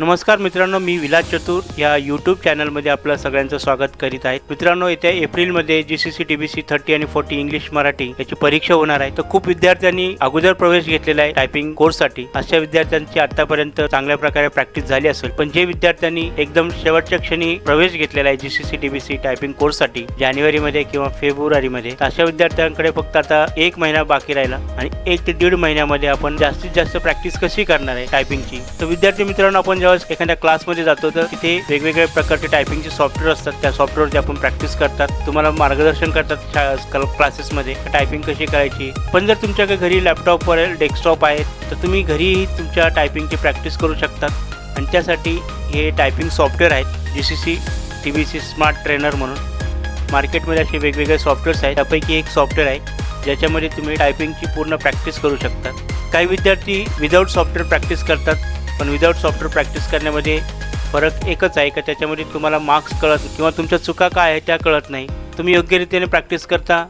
नमस्कार मित्रांनो मी विलास चतुर या यूट्यूब चॅनलमध्ये आपलं सगळ्यांचं स्वागत करीत आहे. मित्रांनो येत्या एप्रिलमध्ये G C C T B C thirty आणि फोर्टी इंग्लिश मराठी याची परीक्षा होणार आहे. तर खूप विद्यार्थ्यांनी अगोदर प्रवेश घेतलेला आहे टायपिंग कोर्ससाठी अशा विद्यार्थ्यांची आतापर्यंत चांगल्या प्रकारे प्रॅक्टिस झाली असेल पण जे विद्यार्थ्यांनी एकदम शेवटच्या क्षणी प्रवेश घेतलेला आहे G C C T B C typing कोर्ससाठी जानेवारीमध्ये किंवा फेब्रुवारीमध्ये तर अशा विद्यार्थ्यांकडे फक्त आता एक महिना बाकी राहिला आणि एक ते दीड महिन्यामध्ये आपण जास्तीत जास्त प्रॅक्टिस कशी करणार आहे टायपिंगची तर विद्यार्थी मित्रांनो आपण जेव्हा एखाद्या क्लासमध्ये जातो तर तिथे वेगवेगळ्या प्रकारचे टायपिंगचे सॉफ्टवेअर असतात. त्या सॉफ्टवेअरची आपण प्रॅक्टिस करतात. तुम्हाला मार्गदर्शन करतात क्लासेसमध्ये टायपिंग कशी करायची? पण जर तुमच्याकडे घरी लॅपटॉपवर डेस्कटॉप आहेत तर तुम्ही घरीही तुमच्या टायपिंगची प्रॅक्टिस करू शकतात. आणि त्यासाठी हे टायपिंग सॉफ्टवेअर आहेत. G C C T B C smart trainer म्हणून. मार्केटमध्ये असे वेगवेगळे सॉफ्टवेअर्स आहेत. त्यापैकी एक सॉफ्टवेअर आहे ज्याच्यामध्ये तुम्ही टायपिंगची पूर्ण प्रॅक्टिस करू शकता. काही विद्यार्थी विदाऊट सॉफ्टवेअर प्रॅक्टिस करतात. पण विदाऊट सॉफ्टवेअर प्रॅक्टिस करण्यामध्ये फरक एकच आहे का त्याच्यामध्ये तुम्हाला मार्क्स कळत किंवा तुमच्या चुका काय आहे त्या कळत नाही. तुम्ही योग्य रीतीने प्रॅक्टिस करता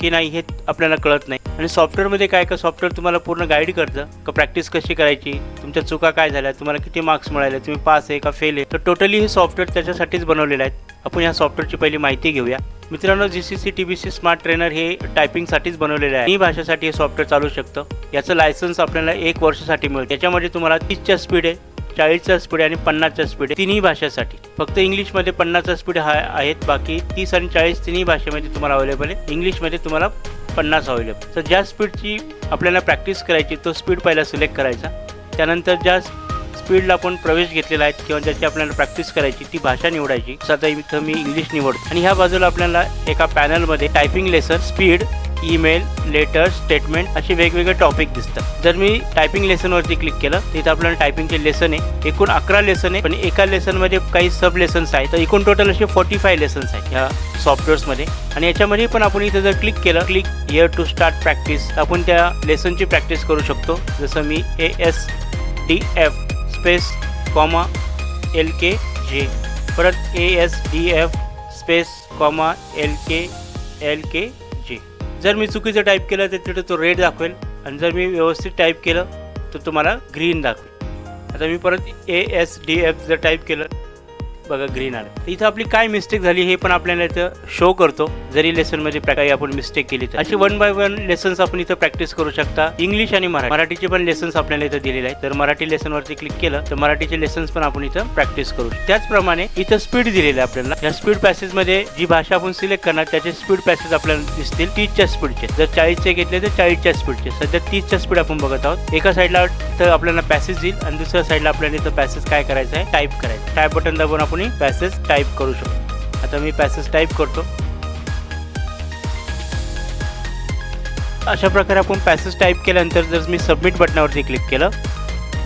की नाही हे आपल्याला कळत नाही. आणि सॉफ्टवेअरमध्ये काय का सॉफ्टवेअर तुम्हाला पूर्ण गाईड करतं का प्रॅक्टिस कशी करायची तुमच्या चुका काय झाल्या तुम्हाला किती मार्क्स मिळाले तुम्ही पास आहे का फेल आहे. तर टोटली हे सॉफ्टवेअर त्याच्यासाठीच बनवलेलं आहे. आपण ह्या सॉफ्टवेअरची पहिली माहिती घेऊया. मित्रांनो G C C T B C smart trainer हे टायपिंगसाठीच बनवलेलं आहे. ही भाषेसाठी हे सॉफ्टवेअर चालू शकतं. याचं लायसन्स आपल्याला एक वर्षासाठी मिळतं त्याच्यामध्ये तुम्हाला तीसच्या स्पीड आहे चाळीसचा स्पीड आहे आणि पन्नासचा स्पीड आहे. तिन्ही भाषासाठी. फक्त इंग्लिशमध्ये पन्नासचा स्पीड हा आहेत. बाकी तीस आणि चाळीस तिन्ही भाषेमध्ये तुम्हाला अवेलेबल आहे. इंग्लिशमध्ये तुम्हाला पन्नास अवेलेबल तर ज्या स्पीडची आपल्याला प्रॅक्टिस करायची तो स्पीड पहिला सिलेक्ट करायचा. त्यानंतर ज्या स्पीडला आपण प्रवेश घेतलेला आहे किंवा ज्याची आपल्याला प्रॅक्टिस करायची ती भाषा निवडायची. सध्या इथं मी इंग्लिश निवडतो. आणि ह्या बाजूला आपल्याला एका पॅनलमध्ये typing lesson speed email letter statement असे वेगवेगळे टॉपिक दिसतात. जर मी टायपिंग लेसनवरती क्लिक केलं तर इथं आपल्याला टायपिंगचे लेसन आहे एकूण अकरा लेसन आहे. पण एका लेसनमध्ये काही सब लेसन्स आहेत तर एकूण टोटल असे फोर्टी फाय लेसन्स आहेत ह्या सॉफ्टवेअर्समध्ये आणि याच्यामध्ये पण आपण इथं जर क्लिक केलं click here to start practice आपण त्या लेसनची प्रॅक्टिस करू शकतो. जसं मी A S D F space comma L K J परत A S D F space comma L K L K J जर मी चुकीचं टाईप केलं तर तिथे तो रेड दाखवेल. आणि जर मी व्यवस्थित टाईप केलं तर तुम्हाला ग्रीन दाखवेल. आता मी परत ए एस डी एफ जर टाईप केलं बघा ग्रीन आलं. तर इथं आपली काय मिस्टेक झाली हे पण आपल्याला इथं शो करतो. जरी लेसनमध्ये काही आपण मिस्टेक केली तर. अशी वन बाय वन लेसन्स आपण इथं प्रॅक्टिस करू शकता. इंग्लिश आणि मराठी. मराठीचे पण लेसन्स आपल्याला इथं दिलेले आहेत. तर मराठी लेसनवरती क्लिक केलं तर मराठीचे लेसन्स पण आपण इथं प्रॅक्टिस करू त्याचप्रमाणे इथं स्पीड दिलेलं आहे आपल्याला. या स्पीड पॅसेजमध्ये जी भाषा आपण सिलेक्ट करणार त्याचे स्पीड पॅसेज आपल्याला दिसतील तीसच्या स्पीडचे जर चाळीसचे घेतले तर चाळीसच्या स्पीडचे सध्या तीसच्या स्पीड आपण बघत आहोत. एका साईडला तर आपल्याला पॅसेज येईल आणि दुसऱ्या साईडला आपल्याला इथं पॅसेज काय करायचं आहे? टाईप करायचं टाईप बटन दाबून आपण पॅसेज टाईप करू शकतो. आता मी पॅसेज टाईप करतो. अशा प्रकारे आपण पॅसेज टाईप केल्यानंतर जर मी सबमिट बटनावरती क्लिक केलं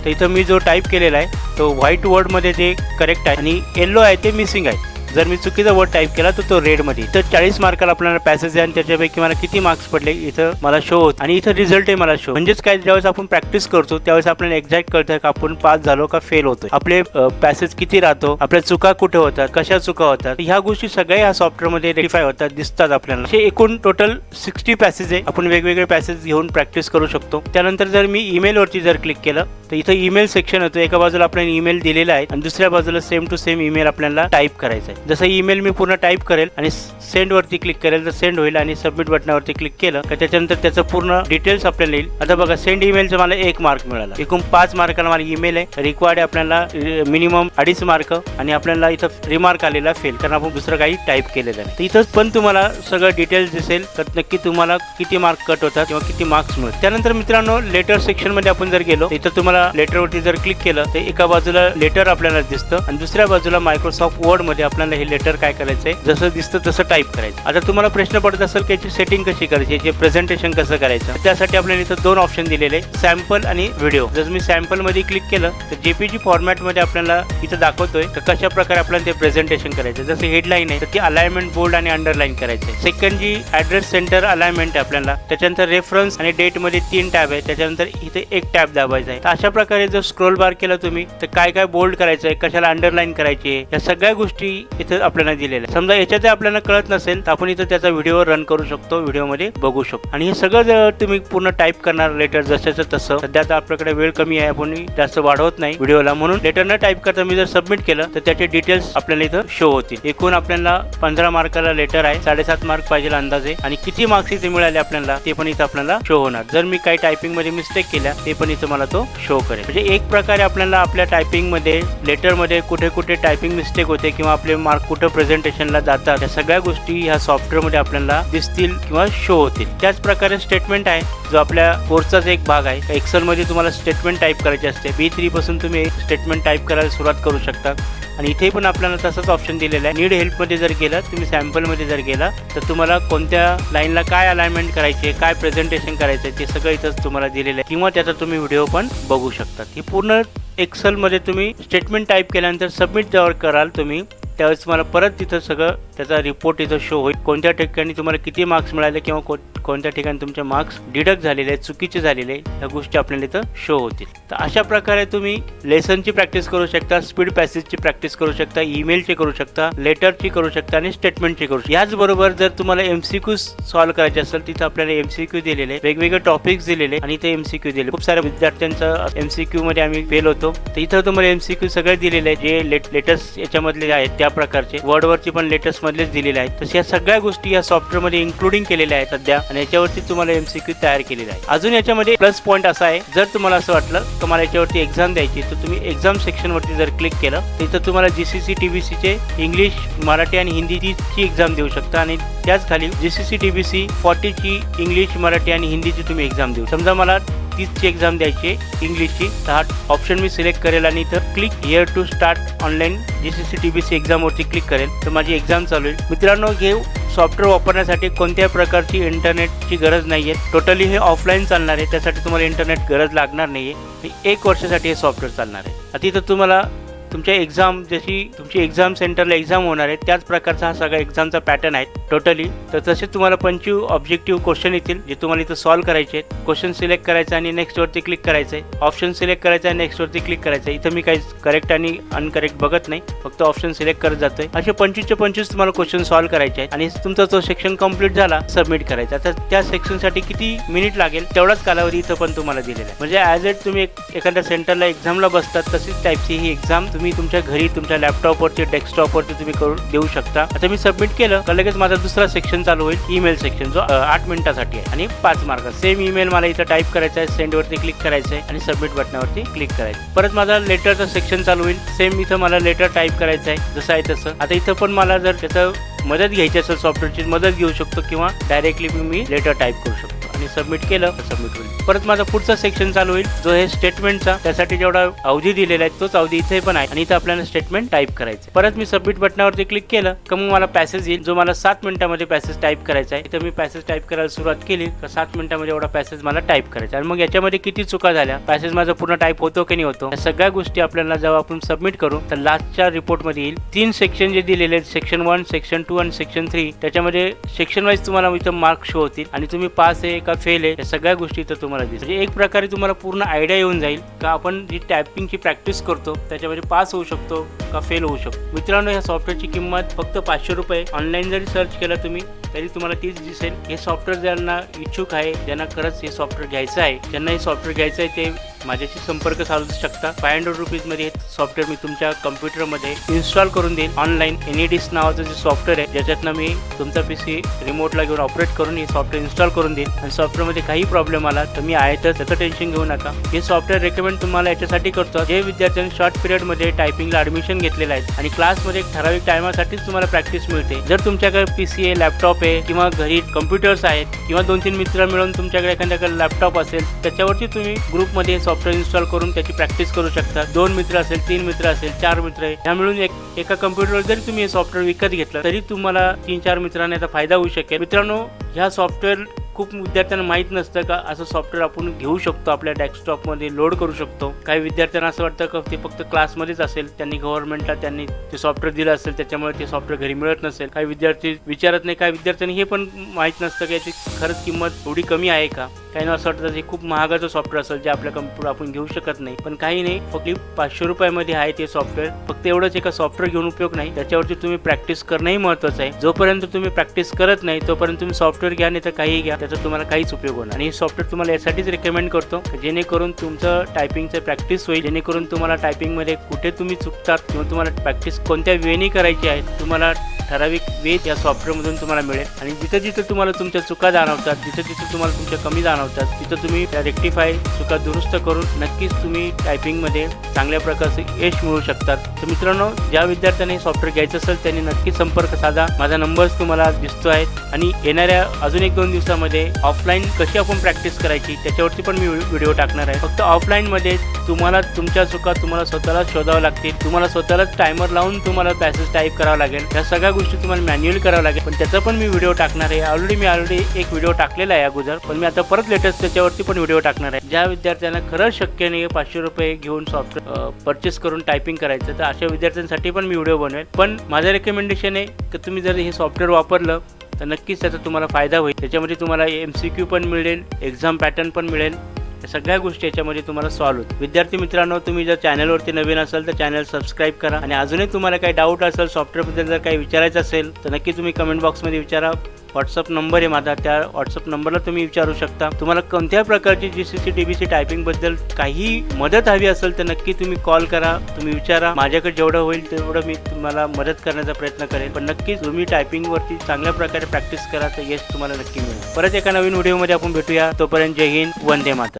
तर इथं मी जो टाईप केलेला आहे तो व्हाईट वर्डमध्ये जे करेक्ट आहे आणि येल्लो आहे ते मिसिंग आहे. जर मी चुकीचा वर्ड टाईप केला तर तो रेडमध्ये तर चाळीस मार्काला आपल्याला पॅसेज आहे आणि त्याच्यापैकी मला किती मार्क्स पडले इथं मला शो होत. आणि इथं रिझल्ट आहे मला शो म्हणजेच काय ज्यावेळेस आपण प्रॅक्टिस करतो त्यावेळेस आपल्याला एक्झॅक्ट कळतं का आपण पास झालो का फेल होतो आपले पॅसेज किती राहतो आपल्या चुका कुठे होतात कशा चुका होतात ह्या गोष्टी सगळ्या ह्या सॉफ्टवेअरमध्ये रेटिफाय होतात दिसतात आपल्याला. हे एकूण टोटल सिक्स्टी पॅसेज आहे. आपण वेगवेगळे पॅसेज घेऊन प्रॅक्टिस करू शकतो. त्यानंतर जर मी ईमेलवरती जर क्लिक केलं तर इथं ईमेल सेक्शन होतं एका बाजूला आपल्याला ईमेल दिलेला आहे आणि दुसऱ्या बाजूला सेम टू सेम ईमेल आपल्याला टाईप करायचा आहे. जसं ईमेल मी पूर्ण टाईप करेल आणि सेंड वरती क्लिक करेल तर सेंड होईल आणि सबमिट बटनावरती क्लिक केलं का त्याच्यानंतर त्याचं पूर्ण डिटेल्स आपल्याला येईल. आता बघा सेंड ईमेलचं मला एक मार्क मिळाला. एकूण पाच मार्काला मला ईमेल आहे. रिक्वायर्ड आहे आपल्याला मिनिमम अडीच मार्क आणि आपल्याला इथं रिमार्क आलेला फेल कारण आपण दुसरं काही टाईप केलेलं आहे तर इथंच पण तुम्हाला सगळं डिटेल्स दिसेल. तर नक्की तुम्हाला किती मार्क कट होतात किंवा किती मार्क्स मिळतात. त्यानंतर मित्रांनो लेटर सेक्शनमध्ये आपण जर गेलो इथं तुम्हाला लेटरवरती जर क्लिक केलं तर एका बाजूला लेटर आपल्याला दिसतं आणि दुसऱ्या बाजूला मायक्रोसॉफ्ट वर्डमध्ये आपल्याला हे लेटर काय करायचंय जसं दिसतं तसं टाईप करायचं. आता तुम्हाला प्रश्न पडत असेल की याची सेटिंग कशी करायची याचे प्रेझेंटेशन कसं करायचं त्यासाठी आपल्याला इथं दोन ऑप्शन दिलेले सॅम्पल आणि व्हिडिओ जर मी सॅम्पलमध्ये क्लिक केलं तर जेपीजी फॉर्मॅटमध्ये आपल्याला इथं दाखवतोय तर कशा प्रकारे आपल्याला ते प्रेझेंटेशन करायचं जसं हेडलाईन आहे तर ती अलाइनमेंट बोल्ड आणि अंडरलाईन करायचं सेकंड जी ऍड्रेस सेंटर अलाइनमेंट आहे आपल्याला त्याच्यानंतर रेफरन्स आणि डेटमध्ये तीन टॅब आहे त्याच्यानंतर इथे एक टॅब दाबायचा आहे. तर अशा प्रकारे जर स्क्रोल बार केला तुम्ही तर काय काय बोल्ड करायचं आहे कशाला अंडरलाईन करायची आहे या सगळ्या गोष्टी इथं आपल्याला दिलेल्या समजा याच्यात आपल्याला कळत नसेल तर आपण इथं त्याचा व्हिडिओ रन करू शकतो व्हिडिओमध्ये बघू शकतो. आणि हे सगळं जर तुम्ही पूर्ण टाईप करणार लेटर जसंचं तसं सध्या तर आपल्याकडे वेळ कमी आहे आपण जास्त वाढवत नाही व्हिडिओला म्हणून लेटर न टाईप करता मी जर सबमिट केलं तर त्याचे डिटेल्स आपल्याला इथं शो होतील. एकूण आपल्याला पंधरा मार्काला लेटर आहे साडेसात मार्क पाहिजे अंदाजे. आणि किती मार्क्स इथे मिळाले आपल्याला ते पण इथं आपल्याला शो होणार. जर मी काही टायपिंगमध्ये मिस्टेक केल्या ते पण इथं मला तो शो करेल. म्हणजे एक प्रकारे आपल्याला आपल्या टायपिंगमध्ये लेटरमध्ये कुठे कुठे टायपिंग मिस्टेक होते किंवा आपले मार्क कुठे प्रेझेंटेशनला जातात या सगळ्या गोष्टी ह्या सॉफ्टवेअरमध्ये आपल्याला दिसतील किंवा शो होतील. त्याच प्रकारे स्टेटमेंट आहे जो आपल्या कोर्सचाच एक भाग आहे. एक्सेलमध्ये तुम्हाला स्टेटमेंट टाईप करायची असते. बी थ्री पासून तुम्ही स्टेटमेंट टाईप करायला सुरुवात करू शकता. आणि इथे पण आपल्याला तसंच ऑप्शन दिलेलं आहे. नीड हेल्पमध्ये जर गेला तुम्ही सॅम्पलमध्ये जर गेला तर तुम्हाला कोणत्या लाईनला काय अलाइनमेंट करायचे काय प्रेझेंटेशन करायचं ते सगळं इथंच तुम्हाला दिलेलं आहे. किंवा त्याचा तुम्ही व्हिडिओ पण बघू शकता ही पूर्ण एक्सेलमध्ये तुम्ही स्टेटमेंट टाईप केल्यानंतर सबमिट ज्यावर कराल तुम्ही त्यावेळेस तुम्हाला परत तिथं सगळं त्याचा रिपोर्ट इथं शो होईल. कोणत्या ठिकाणी तुम्हाला किती मार्क्स मिळाले किंवा को कोणत्या ठिकाणी तुमचे मार्क्स डिडक्ट झालेले आहेत चुकीचे झालेले आहेत ह्या गोष्टी आपल्याला इथं शो होतील. तर अशा प्रकारे तुम्ही लेसनची प्रॅक्टिस करू शकता स्पीड पॅसेजची प्रॅक्टिस करू शकता ईमेलची करू शकता लेटरची करू शकता आणि स्टेटमेंटची करू शकता. याचबरोबर जर तुम्हाला एमसीक्यू सॉल्व्ह करायचे असेल तिथं आपल्याला एमसीक्यू दिलेले वेगवेगळे टॉपिक्स दिलेले आणि ते एमसीक्यू दिले खूप साऱ्या विद्यार्थ्यांचं एमसीक्यू मध्ये आम्ही फेल होतो. तर इथं तुम्हाला एमसीक्यू सगळे दिलेले जे लेटेस्ट याच्यामधले आहेत त्या प्रकारचे. वर्डवरची पण लेटेस्ट मधलेच दिलेले आहेत. तसे या सगळ्या गोष्टी या सॉफ्टवेअरमध्ये इन्क्लुडिंग केलेल्या आहेत सध्या आणि याच्यावरती तुम्हाला एमसीक्यू तयार केलेला आहे. अजून याच्यामध्ये प्लस पॉईंट असा आहे. जर तुम्हाला असं वाटलं तर मला याच्यावरती एक्झाम द्यायची तर तुम्ही एक्झाम सेक्शन वरती जर क्लिक केलं तर सी तुम्हाला जीसीसी टीबीसी चे इंग्लिश मराठी आणि हिंदीची एक्झाम देऊ शकता आणि त्याच खाली जीसीसी टीबीसी फॉर्टीची इंग्लिश मराठी आणि हिंदीची तुम्ही एक्झाम देऊ समजा मला तीसची एक्झाम द्यायची आहे इंग्लिशची तर हा ऑप्शन मी सिलेक्ट करेल आणि इथं click here to start online G C C T B C एक्झामवरती click करेल. तर माझी एक्झाम चालू होईल. मित्रांनो हे सॉफ्टवेअर वापरण्यासाठी कोणत्याही प्रकारची इंटरनेटची गरज नाही आहे टोटली हे ऑफलाईन चालणार आहे. त्यासाठी तुम्हाला इंटरनेट गरज लागणार नाही आहे एक वर्षासाठी हे सॉफ्टवेअर चालणार आहे. आता इथं तुम्हाला तुमच्या एक्झाम जशी तुमची एक्झाम सेंटरला एक्झाम होणार आहे त्याच प्रकारचा हा सगळा एक्झामचा पॅटर्न आहे टोटली तर तसेच तुम्हाला पंचवीस ऑब्जेक्टिव्ह क्वेश्चन येतील जे तुम्हाला इथं सॉल्व्ह करायचे आहेत. क्वेश्चन सिलेक्ट करायचं आणि नेक्स्ट वरती क्लिक करायचं आहे. ऑप्शन सिलेक्ट करायचं आणि नेक्स्ट वरती क्लिक करायचं आहे. इथं मी काही करेक्ट आणि अनकरेक्ट बघत नाही फक्त ऑप्शन सिलेक्ट करत जातोय. असे पंचवीसचे पंचवीस तुम्हाला क्वेश्चन सॉल्व्ह करायचे आहेत. आणि तुमचा तो सेक्शन कंप्लीट झाला सबमिट करायचा. तर त्या सेक्शनसाठी किती मिनिट लागेल तेवढाच कालावधी इथं पण तुम्हाला दिलेला आहे. म्हणजे ॲज एट तुम्ही एखाद्या सेंटरला एक्झामला बसतात तशीच टाईपची ही एक्झाम तुम्ही तुमच्या घरी तुमच्या लॅपटॉपवरती डेस्कटॉपवरती तुम्ही करून देऊ शकता. आता मी सबमिट केलं का लगेच माझा दुसरा सेक्शन चालू होईल ईमेल सेक्शन जो आठ मिनिटासाठी आहे. आणि पाच मार्क. सेम ईमेल मला इथं टाईप करायचा आहे सेंडवरती क्लिक करायचं आहे आणि सबमिट बटनावरती क्लिक करायचं परत माझा लेटरचं सेक्शन चालू होईल. सेम इथं मला लेटर टाईप करायचं आहे जसं आहे तसं. आता इथं पण मला जर त्याचं मदत घ्यायची असेल सॉफ्टवेअरची मदत घेऊ शकतो किंवा डायरेक्टली मी लेटर टाईप करू शकतो. आणि सबमिट केलं. तर सबमिट होईल. परत माझा पुढचा सेक्शन चालू होईल. जो आहे स्टेटमेंटचा त्यासाठी जेवढा अवधी दिलेला आहे तोच अवधी इथे पण आहे. आणि इथं आपल्याला स्टेटमेंट टाईप करायचं परत मी सबमिट बटनावरती क्लिक केलं का मग मला पॅसेज येईल. जो मला सात मिनिटामध्ये पॅसेज टाईप करायचा आहे. इथं मी पॅसेज टाईप करायला सुरुवात केली तर सात मिनिटामध्ये एवढा पॅसेज मला टाईप करायचा आणि मग याच्यामध्ये किती चुका झाल्या पॅसेज माझा पूर्ण टाईप होतो की नाही होतो या सगळ्या गोष्टी आपल्याला जेव्हा आपण सबमिट करू तर लास्टच्या रिपोर्टमध्ये येईल. तीन सेक्शन जे दिलेले आहेत सेक्शन वन सेक्शन टू आणि सेक्शन थ्री त्याच्यामध्ये सेक्शन वाईज तुम्हाला इथं मार्क शो होतील. आणि तुम्ही पास आहे का फेल आहे. या सगळ्या गोष्टी इथं तुम्हाला दिसतील. एक प्रकारे तुम्हाला पूर्ण आयडिया येऊन जाईल का आपण जी टायपिंगची प्रॅक्टिस करतो त्याच्यामध्ये पास होऊ शकतो का फेल होऊ शकतो. मित्रांनो या सॉफ्टवेअरची किंमत फक्त पाचशे रुपये ऑनलाईन जरी सर्च केलं तुम्ही तरी तुम्हाला तीच दिसेल. हे सॉफ्टवेअर ज्यांना इच्छुक आहे ज्यांना खरंच हे सॉफ्टवेअर घ्यायचं आहे ज्यांना हे सॉफ्टवेअर घ्यायचं आहे ते माझ्याशी संपर्क साधू शकता. फाय हंड्रेड रुपीजमध्ये हे सॉफ्टवेअर मी तुमच्या कम्प्युटरमध्ये इन्स्टॉल करून देईन. ऑनलाईन एनईडीस नावाचं जे सॉफ्टवेअर आहे ज्याच्यातनं मी तुमचा पी सी रिमोटला घेऊन ऑपरेट करून हे सॉफ्टवेअर इन्स्टॉल करून देईन. सॉफ्टवेअरमध्ये काही प्रॉब्लेम आला तर मी आहे तर त्याचं टेन्शन घेऊ नका. हे सॉफ्टवेअर रेकमेंड तुम्हाला याच्यासाठी करतो. जे विद्यार्थ्यांनी शॉर्ट पिरियडमध्ये टायपिंगला ॲडमिशन घेतलेलं आहे. आणि क्लासमध्ये एक ठराविक टायमासाठीच तुम्हाला प्रॅक्टिस मिळते. जर तुमच्याकडे पी सी आहे लॅपटॉप आहे किंवा घरी कम्प्युटर्स आहेत किंवा दोन तीन मित्र मिळून तुमच्याकडे एखाद्याकडे लॅपटॉप असेल त्याच्यावरती तुम्ही ग्रुपमध्ये सॉफ्टवेअर इन्स्टॉल करून त्याची प्रॅक्टिस करू शकता. दोन मित्र असेल तीन मित्र असेल चार मित्र आहे. ह्या मिळून एक एका कम्प्युटरवर जरी तुम्ही हे सॉफ्टवेअर विकत घेतलं तरी तुम्हाला तीन चार मित्रांना याचा फायदा होऊ शकेल. मित्रांनो ह्या सॉफ्टवेअर खूप विद्यार्थ्यांना माहीत नसतं का असं सॉफ्टवेअर आपण घेऊ शकतो आपल्या डेस्कटॉपमध्ये लोड करू शकतो. काही विद्यार्थ्यांना असं वाटतं का ते फक्त क्लासमध्येच असेल त्यांनी गव्हर्नमेंटला त्यांनी ते सॉफ्टवेअर दिलं असेल त्याच्यामुळे ते सॉफ्टवेअर घरी मिळत नसेल. काही विद्यार्थी विचारत नाही काही विद्यार्थ्यांनी हे पण माहीत नसतं की याची खरंच किंमत थोडी कमी आहे का? काही असं वाटतं हे खूप महागाचं सॉफ्टवेअर असेल जे आपल्या कम्प्युटर आपण घेऊ शकत नाही. पण काही नाही फक्त पाचशे रुपयामध्ये आहे ते सॉफ्टवेअर फक्त एवढंच एका सॉफ्टवेअर घेऊन उपयोग नाही. त्याच्यावरती तुम्ही प्रॅक्टिस करणंही महत्त्वाचं आहे. जोपर्यंत तुम्ही प्रॅक्टिस करत नाही तोपर्यंत तुम्ही सॉफ्टवेअर घ्या नाही तर काही घ्या. त्याचा तुम्हाला काहीच उपयोग होणार आणि हे सॉफ्टवेअर तुम्हाला यासाठीच रेकमेंड करतो जेणेकरून तुमचं टायपिंगचं प्रॅक्टिस होईल. जेणेकरून तुम्हाला टायपिंगमध्ये कुठे तुम्ही चुकतात किंवा तुम्हाला प्रॅक्टिस कोणत्या वेनी करायची आहे तुम्हाला ठराविक वे या सॉफ्टवेअरमधून तुम्हाला मिळेल. आणि जिथं जिथं तुम्हाला तुमच्या चुका जाणवतात जिथं जिथं तुम्हाला तुमच्या कमी जाणवतात तिथं तुम्ही रेक्टिफाय चुका दुरुस्त करून नक्कीच तुम्ही टायपिंगमध्ये चांगल्या प्रकारचं यश मिळू शकतात. तर मित्रांनो ज्या विद्यार्थ्यांनी सॉफ्टवेअर घ्यायचं असेल त्यांनी नक्कीच संपर्क साधा. माझा नंबर्स तुम्हाला दिसतो आहे. आणि येणाऱ्या अजून एक दोन दिवसामध्ये ऑफलाईन कशी आपण प्रॅक्टिस करायची त्याच्यावरती पण मी व्हिडिओ टाकणार आहे. फक्त ऑफलाईनमध्ये तुम्हाला तुमच्या चुका तुम्हाला स्वतःला शोधावं लागतील. तुम्हाला स्वतःलाच टायमर लावून तुम्हाला पॅसेज टाईप करावं लागेल. या सगळ्या गोष्टी तुम्हाला मॅन्युअल करावं लागेल. पण त्याचा पण मी व्हिडिओ टाकणार आहे. ऑलरेडी मी ऑलरेडी एक व्हिडिओ टाकलेला आहे अगोदर. पण मी आता परत लेटेस्ट त्याच्यावरती पण व्हिडिओ टाकणार आहे. ज्या विद्यार्थ्यांना खरंच शक्य नाही पाचशे रुपये घेऊन सॉफ्टवेअर परचेस करून टायपिंग करायचं तर अशा विद्यार्थ्यांसाठी पण मी व्हिडिओ बनवेल. पण माझं रेकमेंडेशन आहे की तुम्ही जर हे सॉफ्टवेअर वापरलं तर नक्कीच त्याचा तुम्हाला फायदा होईल. त्याच्यामध्ये तुम्हाला एम सी क्यू पण मिळेल एक्झाम पॅटर्न पण मिळेल या सगळ्या गोष्टी याच्यामध्ये तुम्हाला सॉल्व्ह होतील. विद्यार्थी मित्रांनो तुम्ही जर चॅनलवरती नवीन असाल तर चॅनल सबस्क्राईब करा. आणि अजूनही तुम्हाला काही डाऊट असेल सॉफ्टवेअरबद्दल जर काही विचारायचं असेल तर नक्की तुम्ही कमेंट बॉक्समध्ये विचारा. व्हॉट्सअप नंबर आहे माझा. त्या व्हॉट्सअप नंबरला तुम्ही विचारू शकता. तुम्हाला कोणत्याही प्रकारची G C C T B C टायपिंगबद्दल काही मदत हवी असेल तर नक्की तुम्ही कॉल करा. तुम्ही विचारा. माझ्याकडे जेवढं होईल तेवढं मी तुम्हाला मदत करण्याचा प्रयत्न करेन. पण नक्कीच तुम्ही टायपिंगवरती चांगल्या प्रकारे प्रॅक्टिस करा तर यश तुम्हाला नक्की मिळेल. परत एका नवीन व्हिडिओमध्ये आपण भेटूया. तोपर्यंत जय हिंद. वंदे माता